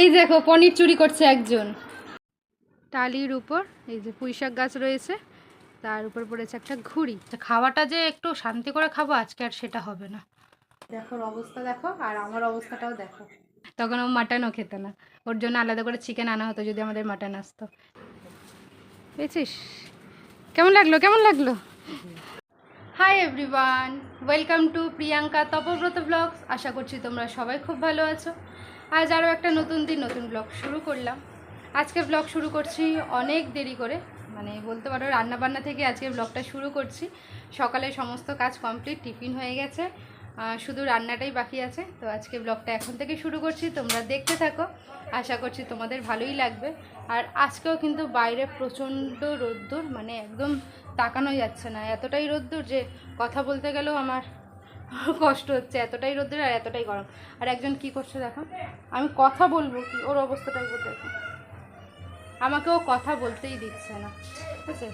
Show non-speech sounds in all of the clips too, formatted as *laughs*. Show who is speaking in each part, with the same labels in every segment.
Speaker 1: এই দেখো পনির চুরি করছে একজন। টালির উপর এই যে পুঁইশাক গাছ রয়েছে তার উপর পড়েছে একটা ঘুড়ি। খাওয়াটা যে একটু শান্তি করে খাব আজকে আর সেটা হবে না। দেখো অবস্থা দেখো আর আমার অবস্থাটাও দেখো। তখন ও মাটনও খেত না। ওর জন্য আলাদা করে চিকেন আনা হতো যদি আমাদের মাটন আসতো। পেয়েছিস? কেমন লাগল? কেমন লাগল? Hi everyone welcome to Priyanka Tapobrata blogs আশা করছি তোমরা সবাই খুব ভালো আছো। আজ আরও একটা নতুন দিন, নতুন ব্লগ শুরু করলাম। আজকে ব্লগ শুরু করছি অনেক দেরি করে মানে বলতে পারো রান্নাবান্না থেকে আজকে ব্লগটা শুরু করছি। সকালে সমস্ত কাজ কমপ্লিট, টিফিন হয়ে গেছে শুধু রান্নাটাই বাকি আছে। তো আজকে ব্লগটা এখন থেকে শুরু করছি, তোমরা দেখতে থাকো, আশা করছি তোমাদের ভালোই লাগবে। আর আজকেও কিন্তু বাইরে প্রচণ্ড রোদ্দুর মানে একদম তাকানো যাচ্ছে না, এতটাই রোদ্দুর যে কথা বলতে গেলেও আমার *laughs* কষ্ট হচ্ছে, এতটাই রোদ্রের আর এতটাই গরম। আর একজন কি করছে দেখো? আমি কথা বলব কি, ওর অবস্থাটাই বলতে দেখো। আমাকে ও কথা বলতেই দিচ্ছে না, ঠিক আছে?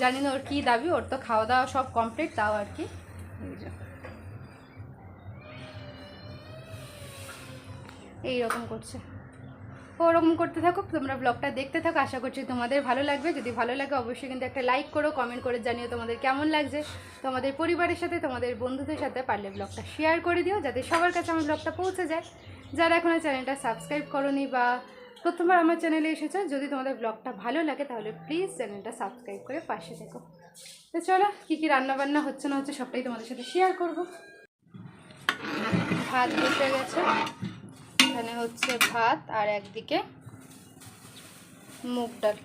Speaker 1: জানি না ওর কী দাবি, ওর তো খাওয়া দাওয়া সব কমপ্লিট তাও আর কি। এইরকম করছে। ওরকম করতে থাকো, তোমরা ব্লগটা দেখতে থাকো, আশা করছি তোমাদের ভালো লাগবে। যদি ভালো লাগে, অবশ্যই কিন্তু একটা লাইক করো কমেন্ট করে জানিও তোমাদের কেমন লাগছে। তোমাদের পরিবারের সাথে, তোমাদের বন্ধুদের সাথে পারলে ব্লগটা শেয়ার করে দিও, যাতে সবার কাছে আমার ব্লগটা পৌঁছে যায়। যারা এখনও চ্যানেলটা সাবস্ক্রাইব করনি বা প্রথমবার আমার চ্যানেলে এসেছ, যদি তোমাদের ব্লগটা ভালো লাগে, তাহলে প্লিজ চ্যানেলটা সাবস্ক্রাইব করে পাশে থেকো। তো চলো, কী কী রান্নাবান্না হচ্ছে না হচ্ছে, সবটাই তোমাদের সাথে শেয়ার করব। ভাত বসে গেছে। এখানে হচ্ছে ভাত আর একদিকে মুগ ডাল।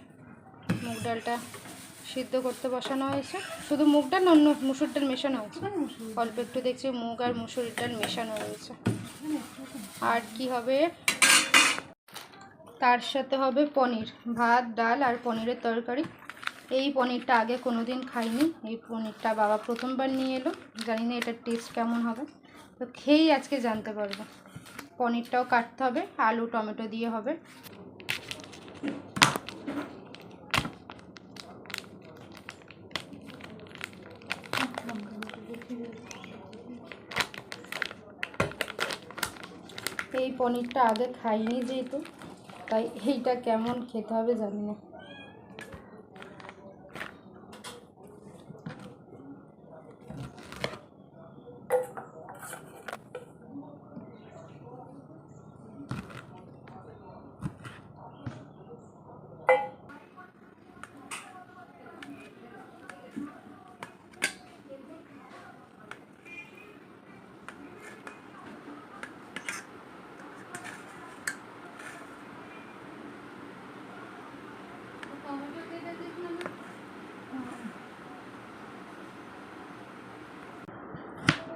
Speaker 1: মুগ ডালটা সিদ্ধ করতে বসানো হয়েছে। শুধু মুগ ডাল অন্য মুসুর ডাল মেশানো হয়েছে। অল্প একটু দেখছি মুগ আর মুসুর ডাল মেশানো রয়েছে আর কি হবে? তার সাথে হবে পনির। ভাত ডাল আর পনিরের তরকারি। এই পনিরটা আগে কোনো দিন খাইনি। এই পনিরটা বাবা প্রথমবার নিয়ে এলো। জানি না এটার টেস্ট কেমন হবে। তো খেয়েই আজকে জানতে পারব। পনিরটাও কাটতে হবে, আলু, টমেটো দিয়ে হবে। এই পনিরটা আগে খাইনি যেহেতু, তাই এইটা কেমন খেতে হবে জানি না।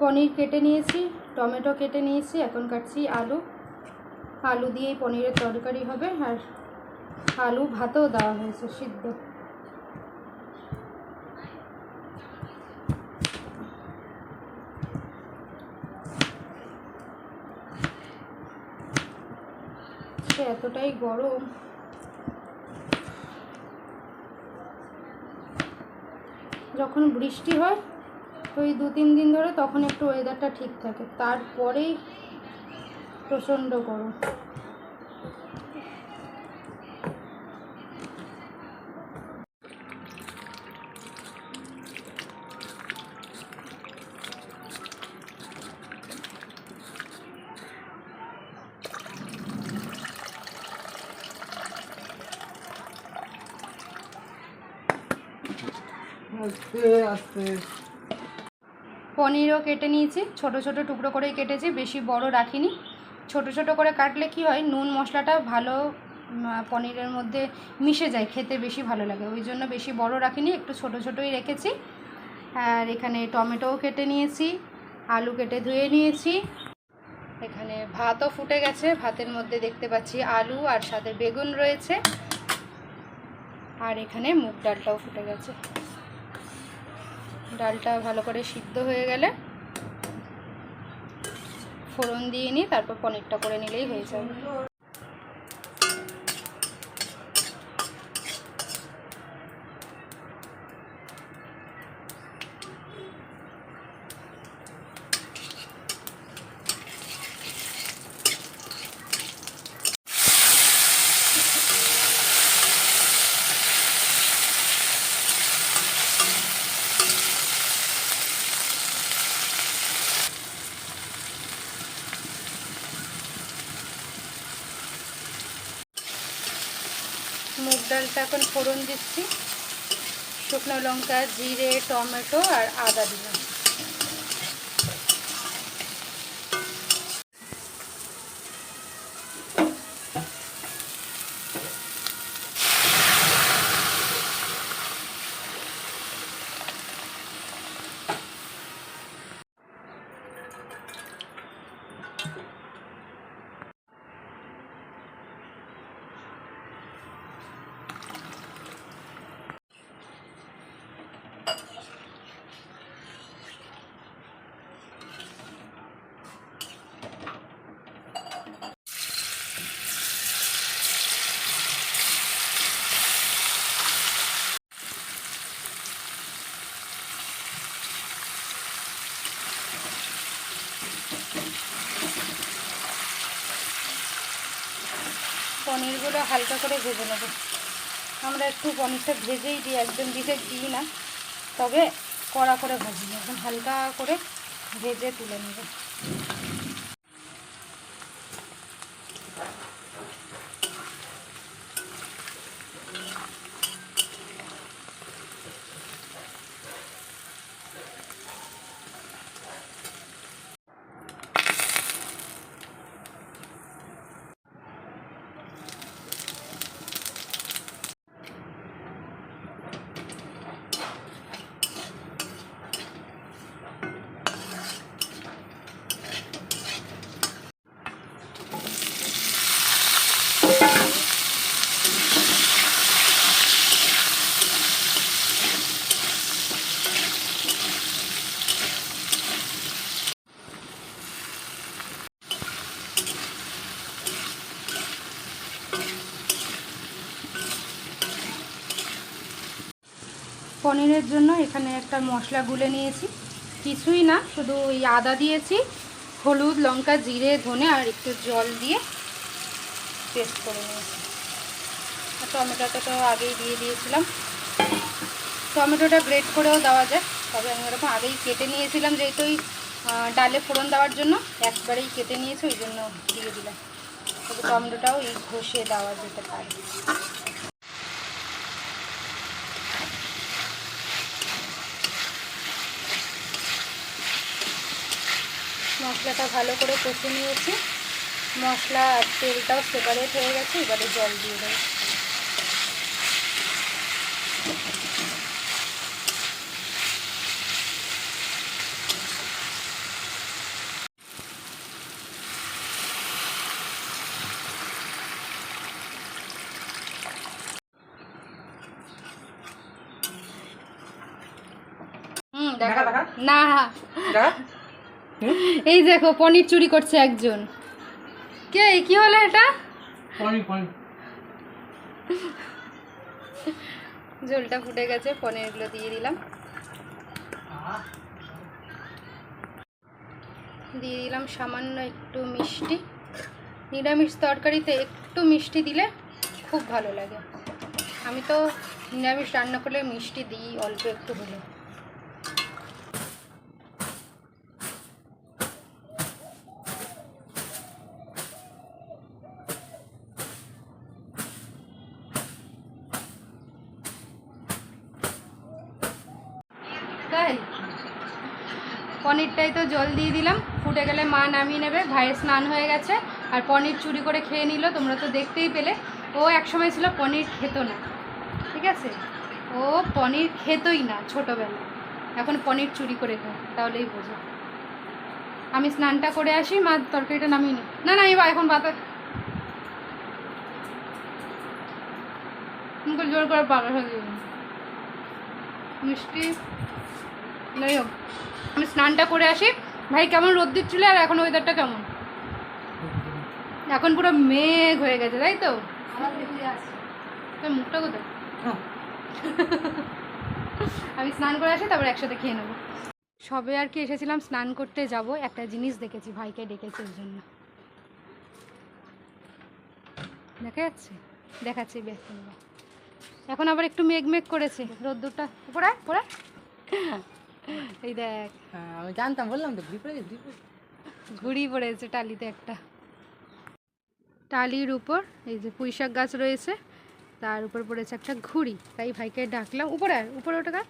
Speaker 1: পনির কেটে নিয়েছি, টমেটো কেটে নিয়েছি, এখন কাটছি আলু। আলু দিয়েই পনিরের তরকারি হবে আর আলু ভাতেও দেওয়া হয়েছে সিদ্ধ। এতটাই গরম। যখন বৃষ্টি হয় ওই দু তিন দিন ধরে তখন একটু ওয়েদারটা ঠিক থাকে। তারপরেই প্রচণ্ড গরম। পনিরও কেটে নিয়েছি। ছোট ছোট টুকরো করেই কেটেছি, বেশি বড় রাখিনি। ছোট ছোট করে কাটলে কি হয়, নুন মশলাটা ভালো পনিরের মধ্যে মিশে যায়, খেতে বেশি ভালো লাগে। ওই জন্য বেশি বড় রাখিনি, একটু ছোট ছোটই রেখেছি। আর এখানে টমেটোও কেটে নিয়েছি, আলু কেটে ধুয়ে নিয়েছি। এখানে ভাতও ফুটে গেছে, ভাতের মধ্যে দেখতে পাচ্ছি আলু আর সাথে বেগুন রয়েছে। আর এখানে মুগ ডালটাও ফুটে গেছে। ডালটা ভালো করে সিদ্ধ হয়ে গেলে ফোড়ন দিয়ে নিই তারপর পনিরটা করে নিলেই হয়ে যাবে মুগ ডালটা এখন ফোড়ন দিচ্ছি। শুকনো লঙ্কা জিরে টমেটো আর আদা দিলাম পনিরগুলো হালকা করে ভেজে নেব। আমরা একটু পনিরটা ভেজেই দিই, একদম দিতে দিই না। তবে কড়া করে ভাজি একদম হালকা করে ভেজে তুলে নেব। পনিরের জন্য এখানে একটা মশলা গুলে নিয়েছি। কিছুই না, শুধু ওই আদা দিয়েছি, হলুদ, লঙ্কা, জিরে, ধনে আর একটু জল দিয়ে পেস্ট করে নিয়েছি। আর টমেটোটা তো আগেই দিয়ে দিয়েছিলাম। টমেটোটা গ্রেট করেও দেওয়া যায়, তবে আমি ওরকম আগেই কেটে নিয়েছিলাম যেহেতু ওই ডালে ফোড়ন দেওয়ার জন্য, একবারেই কেটে নিয়েছি, ওই জন্য দিয়ে দিলাম। তবে টমেটোটাও এই ঘষিয়ে দেওয়া যেতে পারে। মশলাটা ভালো করে কষে নিয়েছি। মশলা আর তেলটাও সেপারেট হয়ে গেছে এবারে জল দিয়ে দেবো। না। এই দেখো পনির চুরি করছে একজন। কে কি হলো এটা? ঝোলটা ফুটে গেছে পনিরগুলো দিয়ে দিলাম। দিয়ে দিলাম সামান্য একটু মিষ্টি। নিরামিষ তরকারিতে একটু মিষ্টি দিলে খুব ভালো লাগে। আমি তো নিরামিষ রান্না করলে মিষ্টি দিই অল্প একটু হলে তাই পনিরটাই তো জল দিয়ে দিলাম। ফুটে গেলে মা নামিয়ে নেবে, ভাইয়ের স্নান হয়ে গেছে। আর পনির চুরি করে খেয়ে নিল, তোমরা তো দেখতেই পেলে। ও একসময় ছিল পনির খেত না, ঠিক আছে? ও পনির খেতই না ছোটোবেলায়। এখন পনির চুরি করে খায়, তাহলেই বোঝো। আমি স্নানটা করে আসি, মা তরকারিটা নামিয়ে নি না না, এবার এখন বাতা জোর করে পাকা হয়ে মিষ্টি? যাই হোক আমি স্নানটা করে আসি। ভাই কেমন রোদ দিচ্ছিল আর এখন ওয়েদারটা কেমন? এখন পুরো মেঘ হয়ে গেছে তাই তো? তোর মুখটা কোথায়? *laughs* আমি স্নান করে আসি তারপর একসাথে খেয়ে নেব। সবে আর কি এসেছিলাম স্নান করতে যাব। একটা জিনিস দেখেছি ভাইকে ডেকেছে ওই জন্য। দেখা যাচ্ছে? দেখাচ্ছি ব্যস্ত এখন আবার একটু মেঘ মেঘ করেছে। রোদ্দুরটা পড়া পড়া এই দেখ।
Speaker 2: হ্যাঁ আমি জানতাম বললাম তো ঘুড়ি পড়ে গেছে।
Speaker 1: ঘুড়ি পড়েছে টালিতে একটা। টালির উপর এই যে পুঁই শাক গাছ রয়েছে তার উপর পড়েছে একটা ঘুড়ি। তাই ভাইকে ডাকলাম উপরে আর উপরে ওটা কার?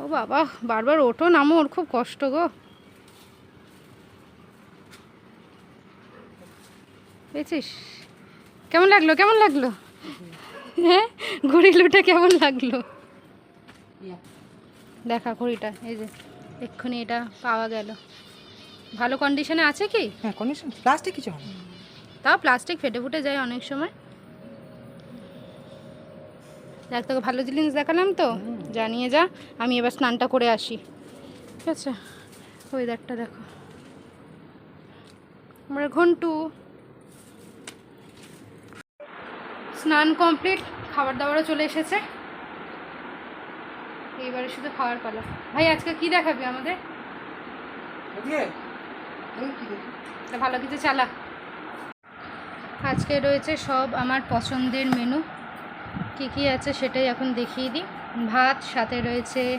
Speaker 1: ও বাবা বারবার ওঠো নামো ওর খুব কষ্ট গো। পেয়েছিস? কেমন লাগল কেমন লাগল? হ্যাঁ? ঘুড়ি লুটে কেমন লাগল। দেখা ঘড়িটা এই যে এক্ষুনি এটা পাওয়া গেল। ভালো কন্ডিশনে আছে কি?
Speaker 2: হ্যাঁ কন্ডিশন প্লাস্টিক কিছু হবে
Speaker 1: তাও প্লাস্টিক ফেটে ফুটে যায় অনেক সময়। দেখ তোকে ভালো জিনিস দেখালাম তো? জানিয়ে যা আমি এবার স্নানটা করে আসি। ঠিক আছে? ওয়েদারটা দেখো। আমরা ঘন্টু। স্নান কমপ্লিট খাবার দাবারও চলে এসেছে। এইবারে শুধু খাওয়ার পালা। ভাই আজকে কি দেখাবি আমাদের? ভালো কিছু চালা। আজকে রয়েছে সব আমার পছন্দের মেনু কি কি আছে সেটাই এখন দেখিয়ে দিই। ভাত সাথে রয়েছে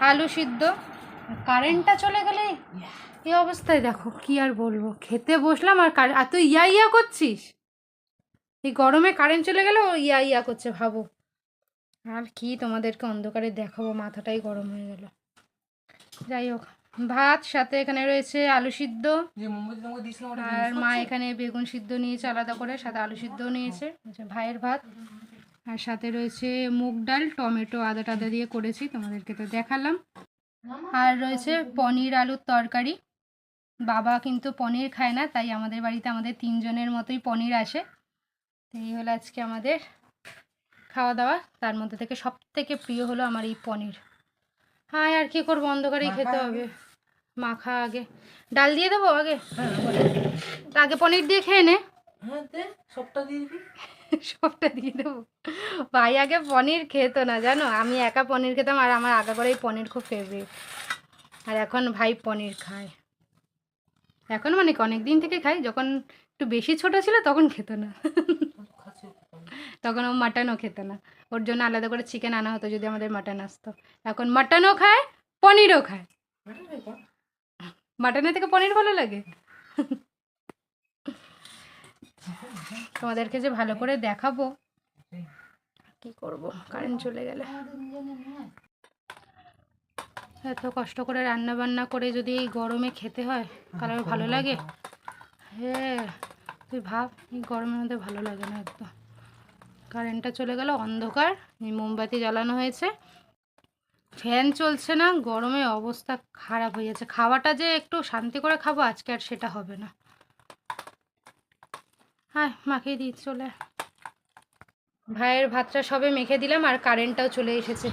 Speaker 1: আলু সিদ্ধ। কারেন্টটা চলে গেলে? এই অবস্থায় দেখো কি আর বলব? খেতে বসলাম আর কারে- আর তুই ইয়া ইয়া করছিস? এই গরমে কারেন্ট চলে গেলে ও ইয়া ইয়া করছে ভাবো। আর কি তোমাদেরকে অন্ধকারে দেখাবো মাথাটাই গরম হয়ে গেল। যাই হোক ভাত সাথে এখানে রয়েছে আলু সিদ্ধ। আর মা এখানে বেগুন সিদ্ধ নিয়েছে আলাদা করে সাথে আলু সিদ্ধও নিয়েছে ভাইয়ের ভাত। আর সাথে রয়েছে মুগ ডাল টমেটো আদা টাদা দিয়ে করেছি তোমাদেরকে তো দেখালাম। আর রয়েছে পনির আলুর তরকারি। বাবা কিন্তু পনির খায় না তাই আমাদের বাড়িতে আমাদের তিনজনের মতোই পনির আসে। তো এই হলো আজকে আমাদের খাওয়া দাওয়া তার মধ্যে থেকে সব থেকে প্রিয় হলো আমার এই পনির। হ্যাঁ আর কি করব? অন্ধকারেই খেতে হবে। মাখা আগে। ডাল দিয়ে দেবো আগে? তা আগে পনির দিয়ে খেয়ে নে।
Speaker 2: হ্যাঁ সবটা দিয়ে দিবি। *laughs*
Speaker 1: ভাই আগে পনির খেত না জানো? আমি একা পনির খেতাম আর আমার আগা করেই পনির খুব ফেভারিট আর এখন ভাই পনির খায়। এখন মানে অনেক দিন থেকে খাই যখন একটু বেশি ছোট ছিল তখন খেত না। *laughs* তখন ও মাটনও খেত না। ওর জন্য আলাদা করে চিকেন আনা হতো যদি আমাদের মাটন আসতো। এখন মাটনও খায়, পনিরও খায়। মাটনের থেকে পনির ভালো লাগে? তোমাদেরকে যে ভালো করে দেখাবো, কি করব? কারেন্ট চলে গেলে। এত কষ্ট করে রান্না বান্না করে যদি এই গরমে খেতে হয়, তাহলে ভালো লাগে? হ্যাঁ তুই ভাব, এই গরমের মধ্যে ভালো লাগে না একদম। কারেন্টটা চলে গেল, অন্ধকার মোমবাতি জ্বালানো হয়েছে। ফ্যান চলছে না, গরমে অবস্থা খারাপ হয়ে যাচ্ছে। খাওয়াটা যে একটু শান্তি করে খাব, আজকে আর সেটা হবে না। হ্যাঁ মাখিয়ে দিই চলে। ভাইয়ের ভাতটা সবে মেখে দিলাম, আর কারেন্টটাও চলে এসেছে।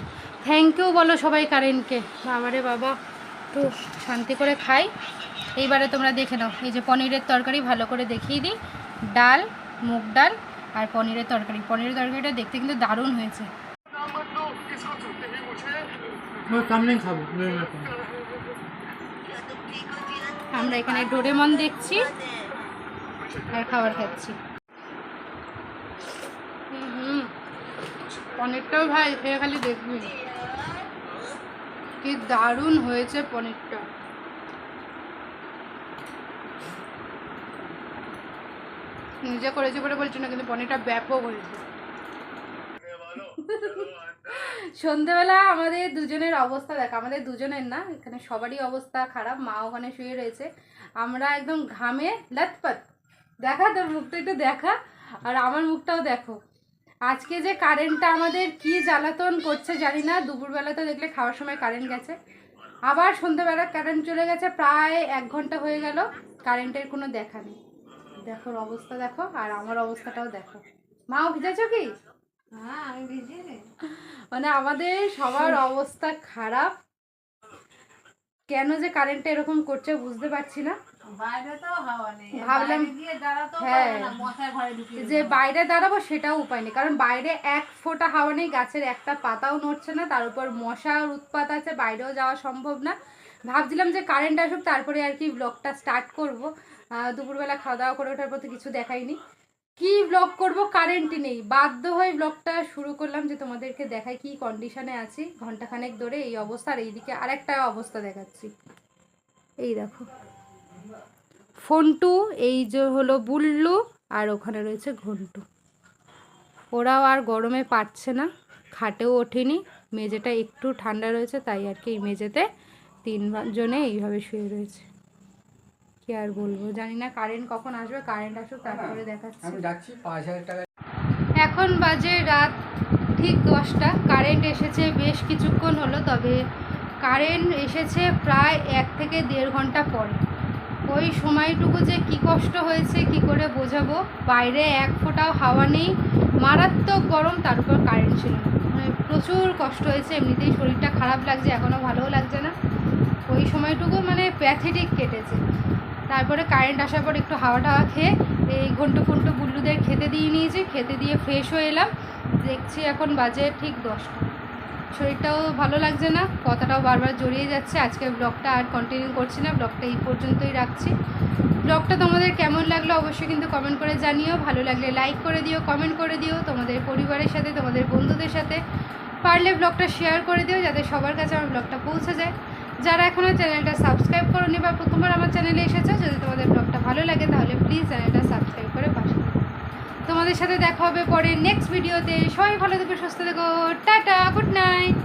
Speaker 1: থ্যাংক ইউ বলো সবাই কারেন্টকে। বাবারে বাবা, একটু শান্তি করে খাই। এইবারে তোমরা দেখে নাও, এই যে পনিরের তরকারি ভালো করে দেখিয়ে দিই। ডাল, মুগ ডাল আর পনিরের তরকারি। পনিরের তরকারিটা দেখতে কিন্তু দারুণ হয়েছে। আমরা এখানে ডোরেমন দেখছি আর খাবার খাচ্ছি। হুম। পনিরটাও ভাই খেয়ে খালি দেখবি। কি দারুণ হয়েছে পনিরটা। নিজে করেছি বলে বলছি না, কিন্তু পনিরটা ব্যাপক হয়েছে। সন্ধেবেলা আমাদের দুজনের অবস্থা, দেখ, আমাদের দুজনের না, এখানে সবারই অবস্থা খারাপ, মা ওখানে শুয়ে রয়েছে। আমরা একদম ঘামে লাতপাত। দেখা তোর মুখটা একটু দেখা, আর আমার মুখটাও দেখো। আজকে যে কারেন্টটা আমাদের কি জ্বালাতন করছে জানি না, দুপুরবেলা তো দেখলে খাওয়ার সময় কারেন্ট গেছে। আবার সন্ধ্যেবেলা কারেন্ট চলে গেছে, প্রায় এক ঘণ্টা হয়ে গেল কারেন্টের কোনো দেখা নেই। দেখো অবস্থা দেখো আর আমার অবস্থাটাও দেখো। মাও ভিজেছো কি?
Speaker 2: হ্যাঁ
Speaker 1: মানে আমাদের সবার অবস্থা খারাপ। কেন যে কারেন্টটা এরকম করছে বুঝতে পারছি না। ভাবলাম হ্যাঁ। যে বাইরে দাঁড়াবো সেটাও উপায় নেই কারণ বাইরে এক ফোঁটা হাওয়া নেই গাছের একটা পাতাও নড়ছে না তার উপর মশার উৎপাত আছে বাইরেও যাওয়া সম্ভব না। ভাবছিলাম যে কারেন্ট আসুক তারপরে আর কি ব্লগটা স্টার্ট করব। দুপুরবেলা খাওয়া দাওয়া করে ওঠার পর তো কিছু দেখাইনি। কি ব্লগ করব? কারেন্টই নেই। বাধ্য হয়ে ব্লগটা শুরু করলাম যে তোমাদেরকে দেখাই কি কন্ডিশনে আছি। ঘন্টাখানেক ধরে এই অবস্থা আর এইদিকে আরেকটা অবস্থা দেখাচ্ছি। এই দেখো। ফোনটু, এই যে হলো বুল্লু আর ওখানে রয়েছে ঘন্টু। ওরাও আর গরমে পারছে না। খাটেও ওঠেনি। মেঝেটা একটু ঠান্ডা রয়েছে, তাই আর কি এই মেঝেতে তিনজনে এইভাবে শুয়ে রয়েছে। কি আর বলব? জানি না কারেন্ট কখন আসবে কারেন্ট আসুক তারপরে দেখাচ্ছি।
Speaker 3: আমি পাঁচ হাজার টাকা।
Speaker 1: এখন বাজে রাত ঠিক দশটা। কারেন্ট এসেছে বেশ কিছুক্ষণ হলো তবে কারেন্ট এসেছে প্রায় এক থেকে দেড় ঘণ্টা পরে। ওই সময়টুকু যে কি কষ্ট হয়েছে কি করে বোঝাবো? বাইরে এক ফোঁটাও হাওয়া নেই। মারাত্মক গরম তার উপর কারেন্ট ছিল না। মানে প্রচুর কষ্ট হয়েছে এমনিতেই শরীরটা খারাপ লাগছে এখনও ভালোও লাগছে না। ওই সময়টুকু মানে প্যাথেটিক কেটেছে। তারপরে কারেন্ট আসার পর একটু হাওয়া টাওয়া খেয়ে এই ঘন্টু ফন্টু বুল্লুদের খেতে দিয়ে নিয়েছি, খেতে দিয়ে ফ্রেশ হয়ে এলাম। দেখছি এখন বাজে ঠিক দশটা। শরীরটাও ভালো লাগছে না, কথাটাও বারবার জড়িয়ে যাচ্ছে। আজকে ব্লগটা আর কন্টিনিউ করছি না ব্লগটা এই পর্যন্তই রাখছি। ব্লগটা তোমাদের কেমন লাগল অবশ্যই কিন্তু কমেন্ট করে জানিও। ভালো লাগলে লাইক করে দিও কমেন্ট করে দিও তোমাদের পরিবারের সাথে, তোমাদের বন্ধুদের সাথে। পারলে ব্লগটা শেয়ার করে দিও যাতে সবার কাছে আমার ব্লগটা পৌঁছে যায়। যারা এখনও চ্যানেলটা সাবস্ক্রাইব করোনি বা প্রথমবার আমার চ্যানেলে এসেছে, যদি তোমাদের ব্লগটা ভালো লাগে তাহলে প্লিজ চ্যানেলটা সাবস্ক্রাইব করে পাশে। তোমাদের সাথে দেখা হবে পরে নেক্সট ভিডিওতে সবাই ভালো থেকো, সুস্থ থেকো। Tata good night